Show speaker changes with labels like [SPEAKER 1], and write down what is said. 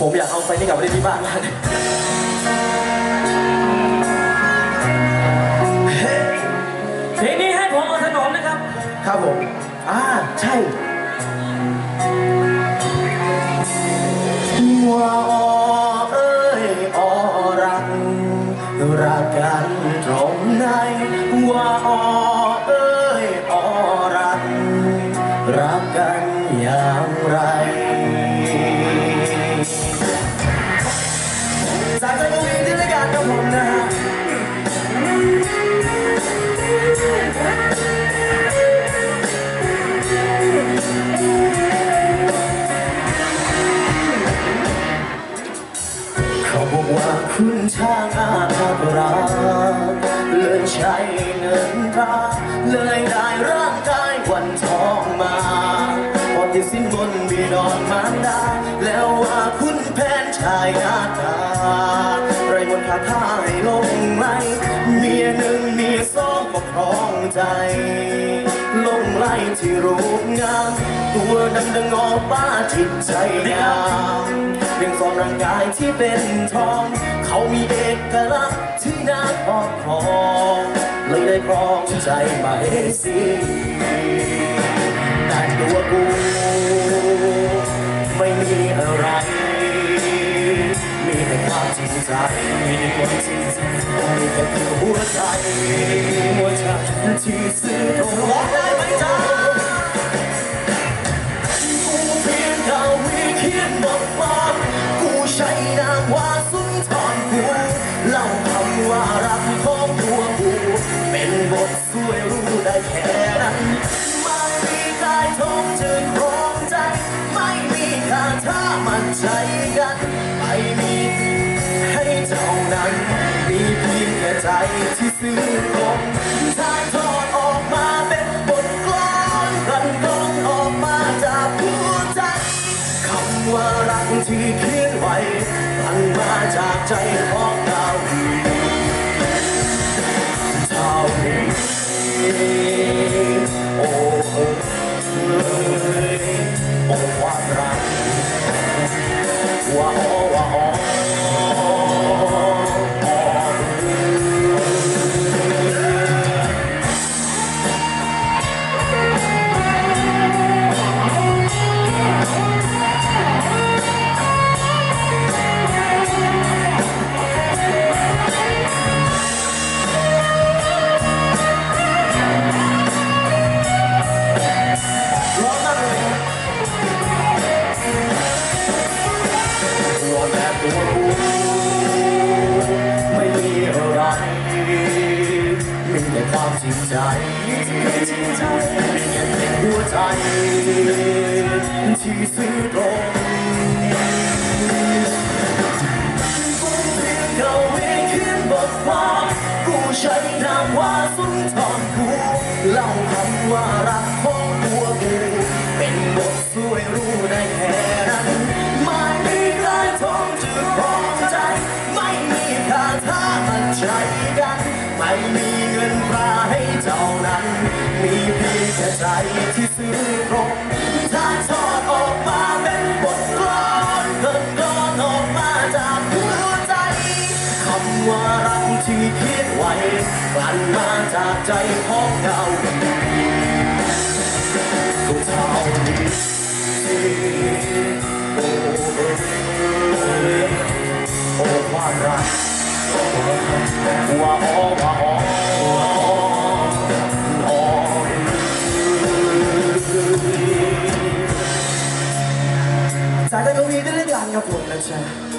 [SPEAKER 1] ผมอยากเอาไปนี่กลับไปเล่นที่บ้านมากเลยเฮ้ย
[SPEAKER 2] เพลงนี้ให้ผมเอาถนอมนะครับ
[SPEAKER 1] ครับผม อ่า ใช่ว่าอเอ้ยอรัก รักกันตรงไหนว่าอเอ้ยอรัก รักกันอย่างไร คุณช่างอาภัพรักเลยใช้เงินตราเลยได้ร่างกายวันทองมาพอที่สิ้นบนบีดอนมารดาแล้วว่าคุณแผนชายหน้าตาไรมนคาถาให้ลงไหลเมียหนึ่งเมียสองก็พร้อมใจลงไล่ที่รูปงาม ตัวดำดังงอป้าจิตใจงาม เพียงสองร่างกายที่เป็นทอง เขามีเอกลักษณ์ที่น่าครอบครองเลยได้ครองใจมาเอซีแต่ตัวกูไม่มีอะไร มีแต่ความจริงใจมีความจริงใจมีแต่หัวใจหัวใจ ไม่มีใครทงจืดครองใจ ไม่มีคาถ้ามันใจกันไม่มีให้เท่านั้นมีเพียงแค่ใจที่ซื่อตรงถ่ายทอดออกมาเป็นบทกลอนกันกลอนออกมาจากหัวใจคำว่ารักที่เขียนไว้มันมาจากใจของ ใจจริงใจมีแค่เพียงหัวใจที่ซื่อตรงกูเพียงเขาให้เขียนบทควากูใช้นามว่าสุนทรกูเล่าคำว่ารักของตัวกูเป็นบทสวยรู้ได้แค่นั้นไม่มีใครท้องจืดครองใจ ไม่มีคาถามันใช้กัน ไม่มีเงินตราให้เจ้านั้น มีเพียงแค่ใจที่ซื่อตรงถ้าทอดออกมาเป็นบทกลอนเกิดกลอนออกมาจากหัวใจคำว่ารักที่เขียนไว้กลั่นมาจากใจของเรา จากใจกวีไ